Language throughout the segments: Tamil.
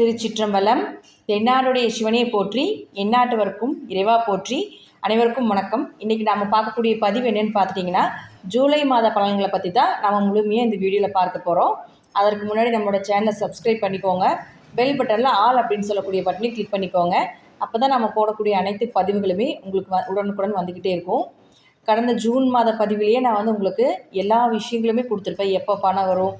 திருச்சிற்றம்பலம். தென்னாடுடைய சிவனே போற்றி எந்நாட்டவருக்கும் இறைவா போற்றி அனைவருக்கும் வணக்கம். இன்றைக்கி நாம் பார்க்கக்கூடிய பதிவு என்னென்னு பார்த்துட்டிங்கன்னா ஜூலை மாத பலன்களை பற்றி தான் நம்ம முழுமையாக இந்த வீடியோவில் பார்க்க போகிறோம் அதற்கு முன்னாடி நம்மளோட சேனலை சப்ஸ்கிரைப் பண்ணிக்கோங்க. பெல் பட்டனில் ஆல் அப்படின்னு சொல்லக்கூடிய பட்டனையும் கிளிக் பண்ணிக்கோங்க. அப்போ தான் நம்ம போடக்கூடிய அனைத்து பதிவுகளுமே உங்களுக்கு வ உடனுக்குடன் வந்துக்கிட்டே இருக்கும். கடந்த ஜூன் மாத பதிவிலேயே நான் வந்து உங்களுக்கு எல்லா விஷயங்களுமே கொடுத்துருப்பேன். எப்போ பணம் வரும்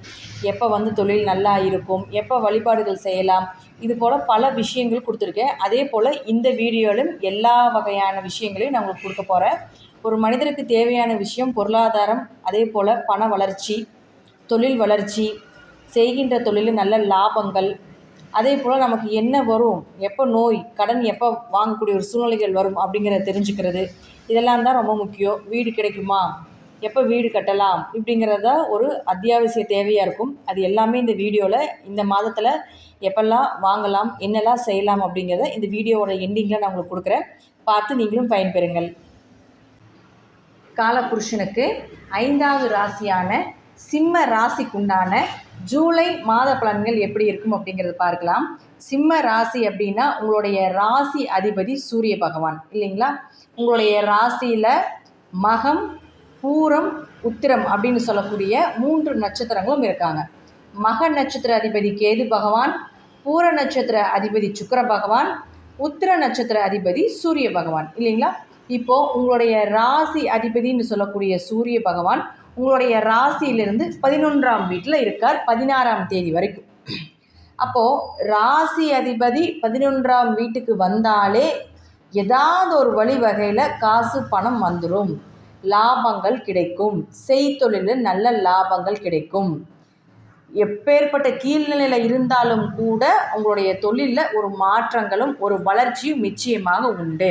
எப்போ வந்து தொழில் நல்லா இருக்கும் எப்போ வழிபாடுகள் செய்யலாம். இது போல் பல விஷயங்கள் கொடுத்துருக்கேன். அதே போல் இந்த வீடியோவிலும் எல்லா வகையான விஷயங்களையும் நான் உங்களுக்கு கொடுக்க போகிறேன் ஒரு மனிதருக்கு தேவையான விஷயம் பொருளாதாரம் அதே போல் பண வளர்ச்சி தொழில் வளர்ச்சி செய்கின்ற தொழிலில் நல்ல லாபங்கள் அதே போல் நமக்கு என்ன வரும் எப்போ நோய் கடன் எப்போ வாங்கக்கூடிய ஒரு சூழ்நிலைகள் வரும் அப்படிங்கிறத தெரிஞ்சுக்கிறது. இதெல்லாம் தான் ரொம்ப முக்கியம். வீடு கிடைக்குமா? எப்போ வீடு கட்டலாம்? இப்படிங்கிறத ஒரு அத்தியாவசிய தேவையாக இருக்கும். அது எல்லாமே இந்த வீடியோவில் இந்த மாதத்தில் எப்பெல்லாம் வாங்கலாம் என்னெல்லாம் செய்யலாம் அப்படிங்கிறத இந்த வீடியோவோட எண்டிங்கில் நான் உங்களுக்கு கொடுக்குறேன். பார்த்து நீங்களும் பயன்பெறுங்கள். காலபுருஷனுக்கு ஐந்தாவது ராசியான சிம்ம ராசிக்குண்டான ஜூலை மாத பலன்கள் எப்படி இருக்கும் அப்படிங்கிறது பார்க்கலாம். சிம்ம ராசி அப்படின்னா உங்களுடைய ராசி அதிபதி சூரிய பகவான் இல்லைங்களா? உங்களுடைய ராசியில் மகம் பூரம் உத்திரம் அப்படின்னு சொல்லக்கூடிய மூன்று நட்சத்திரங்களும் இருக்காங்க. மக நட்சத்திர அதிபதி கேது பகவான் பூர நட்சத்திர அதிபதி சுக்கர பகவான் உத்திர நட்சத்திர அதிபதி சூரிய பகவான் இல்லைங்களா? இப்போது உங்களுடைய ராசி அதிபதின்னு சொல்லக்கூடிய சூரிய பகவான் உங்களுடைய ராசியிலிருந்து பதினொன்றாம் வீட்டில் இருக்கார் பதினாறாம் தேதி வரைக்கும். அப்போது ராசி அதிபதி பதினொன்றாம் வீட்டுக்கு வந்தாலே ஏதாவது ஒரு வழிவகையில் காசு பணம் வந்துடும் லாபங்கள் கிடைக்கும். செய்தொழிலில் நல்ல லாபங்கள் கிடைக்கும். எப்பேற்பட்ட கீழ்நிலையில் இருந்தாலும் கூட உங்களுடைய தொழிலில் ஒரு மாற்றங்களும் ஒரு வளர்ச்சியும் நிச்சயமாக உண்டு.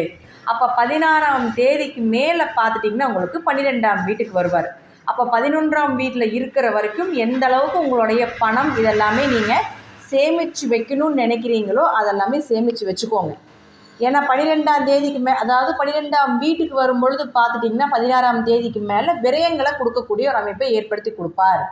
அப்போ பதினாறாம் தேதிக்கு மேலே பார்த்துட்டிங்கன்னா உங்களுக்கு பன்னிரெண்டாம் வீட்டுக்கு வருவார். அப்போ பதினொன்றாம் வீட்டில் இருக்கிற வரைக்கும் எந்த அளவுக்கு உங்களுடைய பணம் இதெல்லாமே நீங்கள் சேமித்து வைக்கணும்னு நினைக்கிறீங்களோ அதெல்லாமே சேமித்து வச்சுக்கோங்க. ஏன்னா பன்னிரெண்டாம் தேதிக்கு மே அதாவது பன்னிரெண்டாம் வீட்டுக்கு வரும்பொழுது பார்த்துட்டிங்கன்னா பதினாறாம் தேதிக்கு மேலே விரயங்களை கொடுக்கக்கூடிய ஒரு அமைப்பை ஏற்படுத்தி கொடுப்பார்.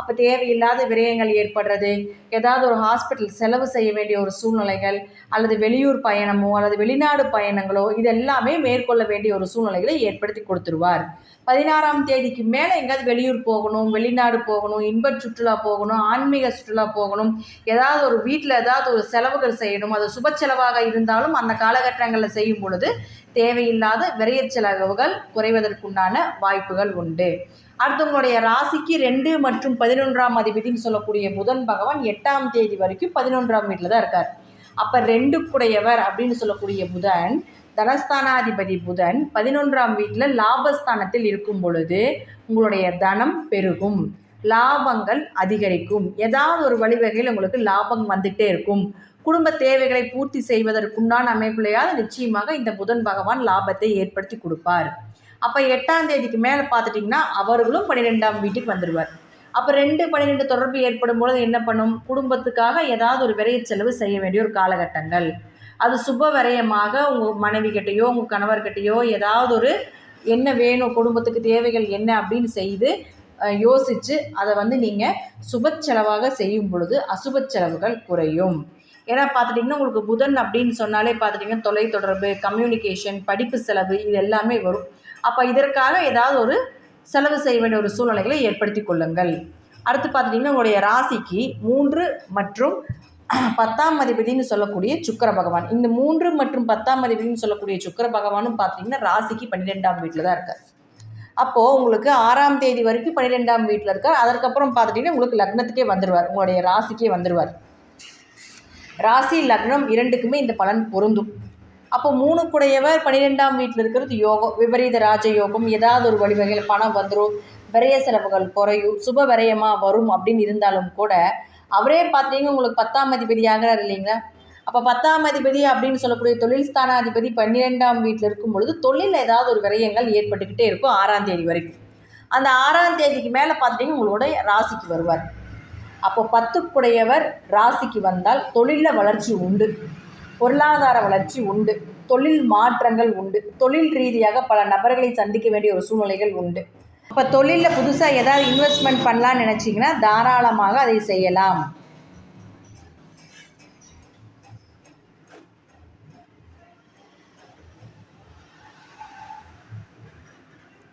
அப்போ தேவையில்லாத விரயங்கள் ஏற்படுறது ஏதாவது ஒரு ஹாஸ்பிட்டல் செலவு செய்ய வேண்டிய ஒரு சூழ்நிலைகள் அல்லது வெளியூர் பயணமோ அல்லது வெளிநாடு பயணங்களோ இதெல்லாமே மேற்கொள்ள வேண்டிய ஒரு சூழ்நிலைகளை ஏற்படுத்தி கொடுத்துருவார். பதினாறாம் தேதிக்கு மேலே எங்கேயாவது வெளியூர் போகணும் வெளிநாடு போகணும் இன்ப சுற்றுலா போகணும் ஆன்மீக சுற்றுலா போகணும் ஏதாவது ஒரு வீட்டில் ஏதாவது ஒரு செலவுகள் செய்யணும் அது சுப செலவாக இருந்தாலும் அந்த காலகட்டங்களில் செய்யும் பொழுது தேவையில்லாத விரைய செலவுகள் குறைவதற்குண்டான வாய்ப்புகள் உண்டு. அடுத்தவங்களுடைய ராசிக்கு ரெண்டு மற்றும் பதினொன்றாம் அதிபதினு சொல்லக்கூடிய புதன் பகவான் எட்டாம் தேதி வரைக்கும் பதினொன்றாம் வீட்டில் தான் இருக்கார். அப்போ ரெண்டுக்குடையவர் அப்படின்னு சொல்லக்கூடிய புதன் தனஸ்தானாதிபதி புதன் பதினொன்றாம் வீட்டில் லாபஸ்தானத்தில் இருக்கும் பொழுது உங்களுடைய தனம் பெருகும் லாபங்கள் அதிகரிக்கும். ஏதாவது ஒரு வழிவகையில் உங்களுக்கு லாபம் வந்துகிட்டே இருக்கும். குடும்ப தேவைகளை பூர்த்தி செய்வதற்குண்டான அமைப்பிலையாவது நிச்சயமாக இந்த புதன் பகவான் லாபத்தை ஏற்படுத்தி கொடுப்பார். அப்போ எட்டாம் தேதிக்கு மேலே பார்த்துட்டிங்கன்னா அவர்களும் பன்னிரெண்டாம் வீட்டுக்கு வந்துடுவார் அப்போ ரெண்டு பன்னிரெண்டு தொடர்பு ஏற்படும் பொழுது என்ன பண்ணும்? குடும்பத்துக்காக ஏதாவது ஒரு விரைய செலவு செய்ய வேண்டிய ஒரு காலகட்டங்கள். அது சுப விரயமாக உங்கள் மனைவிக்கிட்டேயோ உங்கள் கணவர்கிட்டேயோ ஏதாவது ஒரு என்ன வேணும் குடும்பத்துக்கு தேவைகள் என்ன அப்படின்னு செய்து யோசித்து அதை வந்து நீங்கள் சுப செலவாக செய்யும் பொழுது அசுப செலவுகள் குறையும். ஏன்னா பார்த்துட்டிங்கன்னா உங்களுக்கு புதன் அப்படின்னு சொன்னாலே பார்த்துட்டிங்கன்னா தொலைத்தொடர்பு கம்யூனிகேஷன் படிப்பு செலவு இது எல்லாமே வரும். அப்போ இதற்காக ஏதாவது ஒரு செலவு செய்ய வேண்டிய ஒரு சூழ்நிலைகளை ஏற்படுத்தி கொள்ளுங்கள். அடுத்து பார்த்துட்டிங்கன்னா உங்களுடைய ராசிக்கு மூன்று மற்றும் பத்தாம் அதிபதினு சொல்லக்கூடிய சுக்கர பகவான். இந்த மூன்று மற்றும் பத்தாம் அதிபதினு சொல்லக்கூடிய சுக்கர பகவானும் பார்த்தீங்கன்னா ராசிக்கு பன்னிரெண்டாம் வீட்டில் தான் இருக்கார். அப்போது உங்களுக்கு ஆறாம் தேதி வரைக்கும் பன்னிரெண்டாம் வீட்டில் இருக்கார். அதற்கப்புறம் பார்த்துட்டிங்கன்னா உங்களுக்கு லக்னத்துக்கே வந்துடுவார் உங்களுடைய ராசிக்கே வந்துடுவார் ராசி லக்னம் இரண்டுக்குமே இந்த பலன் பொருந்தும். அப்போ மூணு குடையவர் பன்னிரெண்டாம் வீட்டில் இருக்கிறது யோகம் விபரீத ராஜ யோகம் ஏதாவது ஒரு வழிவகையில் பணம் வந்துடும் விரைய செலவுகள் குறையும் சுப விரயமாக வரும் அப்படின்னு இருந்தாலும் கூட அவரே பார்த்தீங்கன்னா உங்களுக்கு பத்தாம் அதிபதி ஆகிறார் இல்லைங்களா? அப்போ பத்தாம் அதிபதி அப்படின்னு சொல்லக்கூடிய தொழில் ஸ்தானாதிபதி பன்னிரெண்டாம் வீட்டில் இருக்கும் பொழுது தொழிலில் ஏதாவது ஒரு விரயங்கள் ஏற்பட்டுக்கிட்டே இருக்கும் ஆறாம் தேதி வரைக்கும். அந்த ஆறாம் தேதிக்கு மேலே பார்த்தீங்கன்னா உங்களோட ராசிக்கு வருவார். அப்போ பத்துக்குடையவர் ராசிக்கு வந்தால் தொழிலில் வளர்ச்சி உண்டு. பொருளாதார வளர்ச்சி உண்டு. தொழில் மாற்றங்கள் உண்டு. தொழில் ரீதியாக பல நபர்களை சந்திக்க வேண்டிய ஒரு சூழ்நிலைகள் உண்டு. இப்போ தொழிலில் புதுசாக ஏதாவது இன்வெஸ்ட்மெண்ட் பண்ணலான்னு நினச்சிங்கன்னா தாராளமாக அதை செய்யலாம்.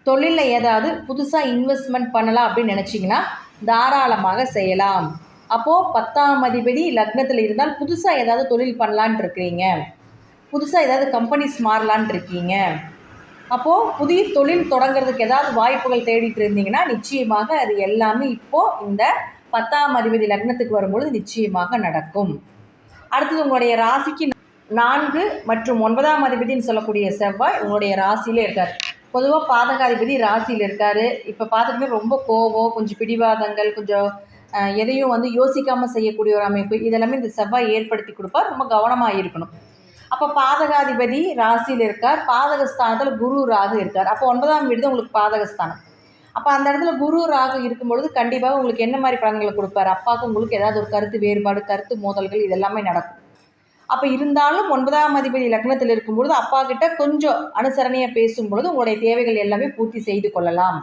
தொழிலில் ஏதாவது புதுசாக இன்வெஸ்ட்மெண்ட் பண்ணலாம் அப்படின்னு நினச்சிங்கன்னா தாராளமாக செய்யலாம். அப்போது பத்தாம் அதிபதி லக்னத்தில் இருந்தால் புதுசாக ஏதாவது தொழில் பண்ணலான் இருக்கிறீங்க. புதுசாக ஏதாவது கம்பெனிஸ் மாறலான் இருக்கீங்க. அப்போது புதிய தொழில் தொடங்குறதுக்கு ஏதாவது வாய்ப்புகள் தேடிட்டு இருந்தீங்கன்னா நிச்சயமாக அது எல்லாமே இப்போது இந்த பத்தாம் அதிபதி லக்னத்துக்கு வரும்பொழுது நிச்சயமாக நடக்கும். அடுத்தது உங்களுடைய ராசிக்கு நான்கு மற்றும் ஒன்பதாம் அதிபதினு சொல்லக்கூடிய செவ்வாய் உங்களுடைய ராசியிலே இருக்கார். பொதுவாக பாதகாதிபதி ராசியில் இருக்கார். இப்போ பார்த்துட்டுமே ரொம்ப கோபம் கொஞ்சம் பிடிவாதங்கள் கொஞ்சம் எதையும் வந்து யோசிக்காமல் செய்யக்கூடிய ஒரு அமைப்பு. இதெல்லாமே இந்த செவ்வாய் ஏற்படுத்தி கொடுப்பார் ரொம்ப கவனமாக இருக்கணும். அப்போ பாதகாதிபதி ராசியில் இருக்கார். பாதகஸ்தானத்தில் குரு ராகு இருக்கார். அப்போ ஒன்பதாம் வீடு தான் உங்களுக்கு பாதகஸ்தானம். அப்போ அந்த இடத்துல குரு ராகு இருக்கும்பொழுது கண்டிப்பாக உங்களுக்கு என்ன மாதிரி பலன்களை கொடுப்பார்? அப்பாவுக்கு உங்களுக்கு ஏதாவது ஒரு கருத்து வேறுபாடு கருத்து மோதல்கள் இதெல்லாமே நடக்கும். அப்போ இருந்தாலும் ஒன்பதாம் அதிபதி லக்னத்தில் இருக்கும்பொழுது அப்பா கிட்ட கொஞ்சம் அனுசரணையாக பேசும்பொழுது உங்களுடைய தேவைகள் எல்லாமே பூர்த்தி செய்து கொள்ளலாம்.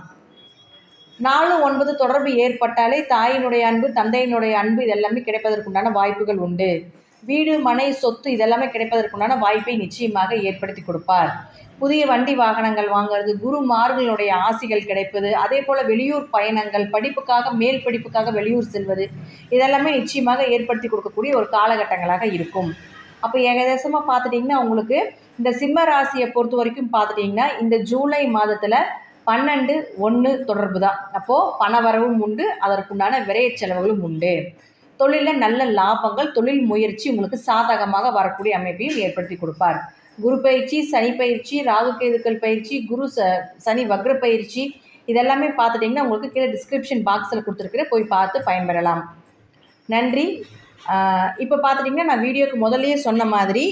நாலு ஒன்பது தொடர்பு ஏற்பட்டாலே தாயினுடைய அன்பு தந்தையினுடைய அன்பு இதெல்லாமே கிடைப்பதற்குண்டான வாய்ப்புகள் உண்டு. வீடு மனை சொத்து இதெல்லாமே கிடைப்பதற்குண்டான வாய்ப்பை நிச்சயமாக ஏற்படுத்தி கொடுப்பார். புதிய வண்டி வாகனங்கள் வாங்குறது குருமார்களுடைய ஆசிகள் கிடைப்பது அதே போல் வெளியூர் பயணங்கள் படிப்புக்காக மேல் படிப்புக்காக வெளியூர் செல்வது இதெல்லாமே நிச்சயமாக ஏற்படுத்தி கொடுக்கக்கூடிய ஒரு காலகட்டங்களாக இருக்கும். அப்போ ஏகதேசமாக பார்த்துட்டிங்கன்னா உங்களுக்கு இந்த சிம்ம ராசியை பொறுத்த வரைக்கும் பார்த்துட்டிங்கன்னா இந்த ஜூலை மாதத்தில் பன்னெண்டு ஒன்று தொடர்பு தான். அப்போது பணவரவும் உண்டு அதற்குண்டான விரைய செலவுகளும் உண்டு. தொழிலில் நல்ல லாபங்கள் தொழில் முயற்சி உங்களுக்கு சாதகமாக வரக்கூடிய அமைப்பையும் ஏற்படுத்தி கொடுப்பார். குரு பயிற்சி சனி பயிற்சி ராகு கேதுக்கள் பயிற்சி குரு ச சனி வக்ர பயிற்சி இதெல்லாமே பார்த்துட்டிங்கன்னா உங்களுக்கு கீழே டிஸ்கிரிப்ஷன் பாக்ஸில் கொடுத்துருக்குற போய் பார்த்து பயன்பெறலாம். நன்றி. இப்போ பார்த்துட்டிங்கன்னா நான் வீடியோக்கு முதல்லயே சொன்ன மாதிரி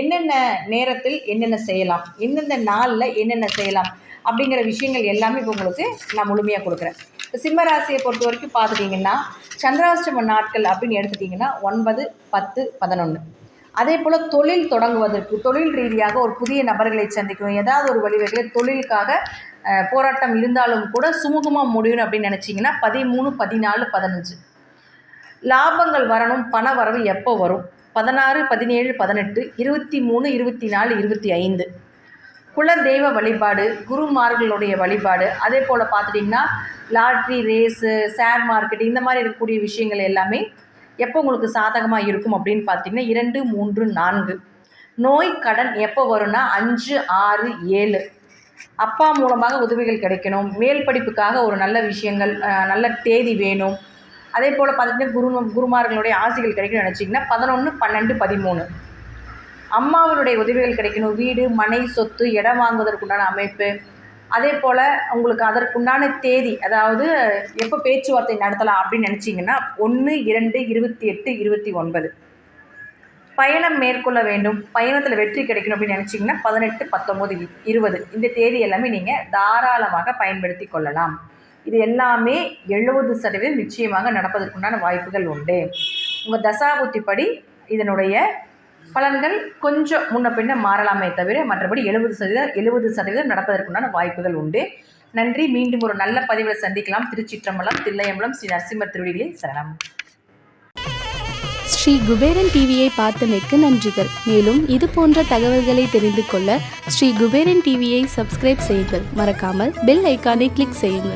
என்னென்ன நேரத்தில் என்னென்ன செய்யலாம் எந்தெந்த நாளில் என்னென்ன செய்யலாம் அப்படிங்கிற விஷயங்கள் எல்லாமே இப்போ உங்களுக்கு நான் முழுமையாக கொடுக்குறேன். இப்போ சிம்மராசியை பொறுத்த வரைக்கும் பார்த்துட்டிங்கன்னா சந்திராஷ்டம நாட்கள் அப்படின்னு எடுத்துட்டிங்கன்னா ஒன்பது பத்து பதினொன்று அதே போல் தொழில் தொடங்குவதற்கு தொழில் ரீதியாக ஒரு புதிய நபர்களை சந்திக்கணும் ஏதாவது ஒரு வழிவகையில் தொழிலுக்காக போராட்டம் இருந்தாலும் கூட சுமூகமாக முடியும் அப்படின்னு நினச்சிங்கன்னா பதிமூணு பதினாலு பதினஞ்சு. லாபங்கள் வரணும் பண வரவு எப்போ வரும்? பதினாறு பதினேழு பதினெட்டு இருபத்தி மூணு இருபத்தி நாலு இருபத்தி ஐந்து. குல தெய்வ வழிபாடு குருமார்களுடைய வழிபாடு அதே போல் பார்த்துட்டிங்கன்னா லாட்ரி ரேஸு ஷேர் மார்க்கெட் இந்த மாதிரி இருக்கக்கூடிய விஷயங்கள் எல்லாமே எப்போ உங்களுக்கு சாதகமாக இருக்கும் அப்படின்னு பார்த்தீங்கன்னா இரண்டு மூன்று நான்கு. நோய் கடன் எப்போ வரும்னா அஞ்சு ஆறு ஏழு. அப்பா மூலமாக உதவிகள் கிடைக்கணும். மேல் படிப்புக்காக ஒரு நல்ல விஷயங்கள் நல்ல தேதி வேணும். அதே போல் பார்த்தீங்கன்னா குரு குருமார்களுடைய ஆசைகள் கிடைக்கணும்னு நினச்சிங்கன்னா பதினொன்று பன்னெண்டு பதிமூணு. அம்மாவருடைய உதவிகள் கிடைக்கணும். வீடு மனை சொத்து இடம் வாங்குவதற்குண்டான அமைப்பு. அதே போல் உங்களுக்கு அதற்குண்டான தேதி அதாவது எப்போ பேச்சுவார்த்தை நடத்தலாம் அப்படின்னு நினச்சிங்கன்னா ஒன்று இரண்டு இருபத்தி எட்டு இருபத்தி ஒன்பது. பயணம் மேற்கொள்ள வேண்டும். பயணத்தில் வெற்றி கிடைக்கணும் அப்படின்னு நினச்சிங்கன்னா பதினெட்டு பத்தொம்போது இருபது. இந்த தேதி எல்லாமே நீங்கள் தாராளமாக பயன்படுத்தி கொள்ளலாம். இது எல்லாமே எழுபது சதவீதம் நிச்சயமாக நடப்பதற்குண்டான வாய்ப்புகள் உண்டு. உங்கள் தசாபுத்திப்படி இதனுடைய பலன்கள் கொஞ்சம் முன்ன பின்ன மாறலாமே தவிர மற்றபடி எழுபது சதவீதம் எழுபது சதவீதம் நடப்பதற்குண்டான வாய்ப்புகள் உண்டு. நன்றி. மீண்டும் ஒரு நல்ல பதிவில் சந்திக்கலாம். திருச்சிற்றம்பலம் தில்லையம்பலம் ஸ்ரீ நரசிம்மர் திருவடிகளில் சரணம். ஸ்ரீ குபேரன் டிவியை பார்த்தமைக்கு நன்றிகள். மேலும் இது போன்ற தகவல்களை தெரிந்து கொள்ள ஸ்ரீ குபேரன் டிவியை சப்ஸ்கிரைப் செய்யுங்கள். மறக்காமல் பெல் ஐக்கானை கிளிக் செய்யுங்கள்.